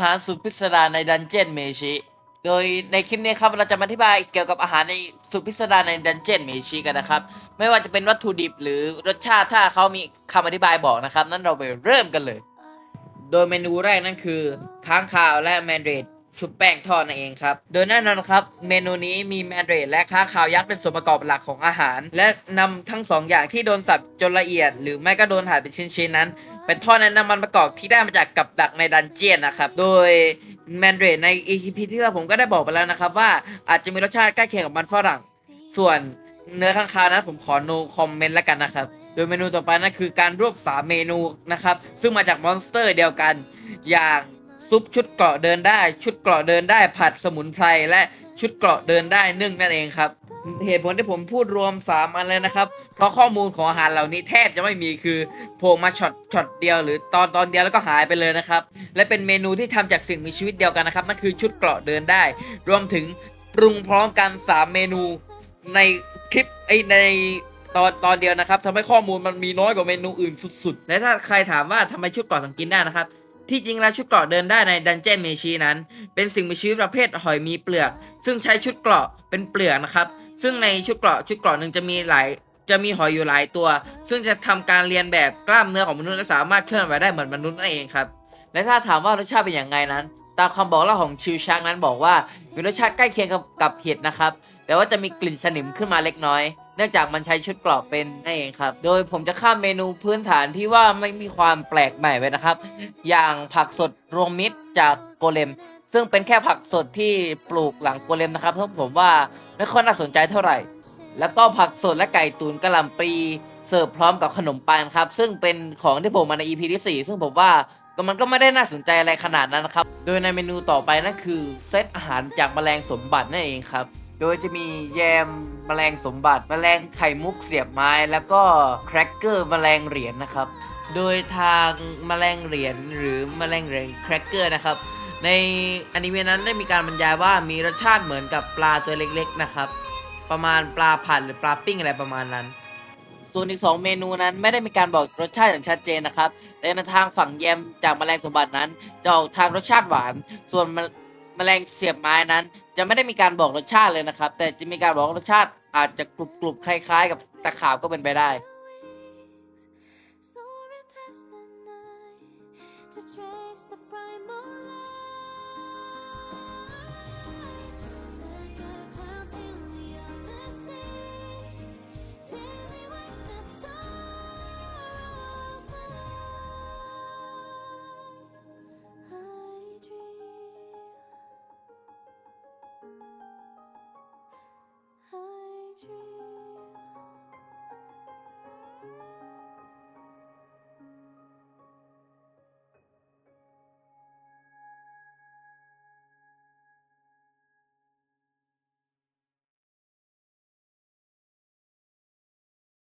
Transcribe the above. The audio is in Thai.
อาหารสุดพิสดารในดันเจียนเมชิ โดยในคลิปนี้ครับเราจะมาอธิบายเกี่ยวกับอาหารในสุดพิสดารในดันเจียนเมชิกันนะครับ ไม่ว่าจะเป็นวัตถุดิบหรือรสชาติถ้าเขามีคำอธิบายบอกนะครับ นั้นเราไปเริ่มกันเลย โดยเมนูแรกนั่นคือค้างคาวและแมนเดรดชุบแป้งทอดนั่นเองครับ โดยแน่นอนครับ เมนูนี้มีแมนเดรดและค้างคาวยักษ์เป็นส่วนประกอบหลักของอาหาร และนำทั้งสองอย่างที่โดนสับจนละเอียด หรือไม่ก็โดนหั่นเป็นชิ้นๆนั้น เป็นทอดในน้ำมันประกอบที่ได้มาจากกับดักในดันเจียนนะครับ โดยแมนเดรดใน EP ที่แล้วผมก็ได้บอกไปแล้วนะครับว่าอาจจะมีรสชาติใกล้เคียงกับมันฝรั่ง ส่วนเนื้อข้างคาวนั้นผมขอ no comment แล้วกันนะครับ โดยเมนูต่อไปนั่นคือการรวบสามเมนูนะครับ ซึ่งมาจากมอนสเตอร์เดียวกัน อย่างซุปชุดเกราะเดินได้ ชุดเกราะเดินได้ผัดสมุนไพรและชุดเกราะเดินได้นึ่งนั่นเองครับ เหตุผลที่ผมพูดรวม3อันเลยนะครับ เพราะข้อมูลของอาหารเหล่านี้แทบจะไม่มีคือโผล่มาช็อตช็อตเดียวหรือตอนตอนเดียวแล้วก็หายไปเลยนะครับ และเป็นเมนูที่ทำจากสิ่งมีชีวิตเดียวกันนะครับนั่นคือชุดเกราะเดินได้ รวมถึงปรุงพร้อมกัน 3 เมนูในคลิปไอในตอนตอนเดียวนะครับทำให้ข้อมูลมันมีน้อยกว่าเมนูอื่นสุดๆ และถ้าใครถามว่าทำไมชุดเกราะถึงกินได้นะครับ ที่จริงแล้วชุดเกราะเดินได้ในดันเจียนเมชีนั้น เป็นสิ่งมีชีวิตประเภทหอยมีเปลือก ซึ่งใช้ชุดเกราะเป็นเปลือกนะครับ ซึ่งในชุดเกราะชุดเกราะหนึ่งจะมีหลายจะมีหอยอยู่หลายตัว ซึ่งจะทำการเรียนแบบกล้ามเนื้อของมนุษย์และสามารถเคลื่อนไหวได้เหมือนมนุษย์นั่นเองครับ และถ้าถามว่ารสชาติเป็นอย่างไงนั้น ตามคำบอกเล่าของชิวชักนั้นบอกว่ามีรสชาติใกล้เคียงกับกับเห็ดนะครับ แต่ว่าจะมีกลิ่นสนิมขึ้นมาเล็กน้อย เนื่องจากมันใช้ชุดเกราะเป็นนั่นเองครับ โดยผมจะข้ามเมนูพื้นฐานที่ว่าไม่มีความแปลกใหม่ไปนะครับ อย่างผักสดรวมมิตรจากโกเลม ซึ่งเป็นแค่ผักสดที่ปลูกหลังโกเลมนะครับซึ่งผมว่าไม่ค่อยน่าสนใจเท่าไหร่ แล้วก็ผักสดและไก่ตุ๋นกะหล่ำปลีเสิร์ฟพร้อมกับขนมปังครับ ซึ่งเป็นของที่ผมมาใน EP ที่ 4 ซึ่งผมว่าก็มันก็ไม่ได้น่าสนใจอะไรขนาดนั้นนะครับ โดยในเมนูต่อไปนั่นคือเซตอาหารจากแมลงสมบัตินั่นเองครับ โดยจะมีแยมแมลงสมบัติ แมลงไข่มุกเสียบไม้ แล้วก็แครกเกอร์แมลงเหรียญนะครับ โดยทางแมลงเหรียญหรือแมลงเหรียญแครกเกอร์นะครับ ในอนิเมะนั้นได้มีการบรรยายว่ามีรสชาติเหมือนกับปลาตัวเล็กๆนะครับ ประมาณปลาผัดหรือปลาปิ้งอะไรประมาณนั้น ส่วนอีก 2 เมนูนั้นไม่ได้มีการบอกรสชาติอย่างชัดเจนนะครับ แต่ในทางฝั่งแยมจากแมลงสมบัตินั้น จะออกทางรสชาติหวาน ส่วนแมลงเสียบไม้นั้น จะไม่ได้มีการบอกรสชาติเลยนะครับ แต่จะมีการบอกรสชาติอาจจะกรุบกรุบคล้าย ๆ กับตะขาบก็เป็นไปได้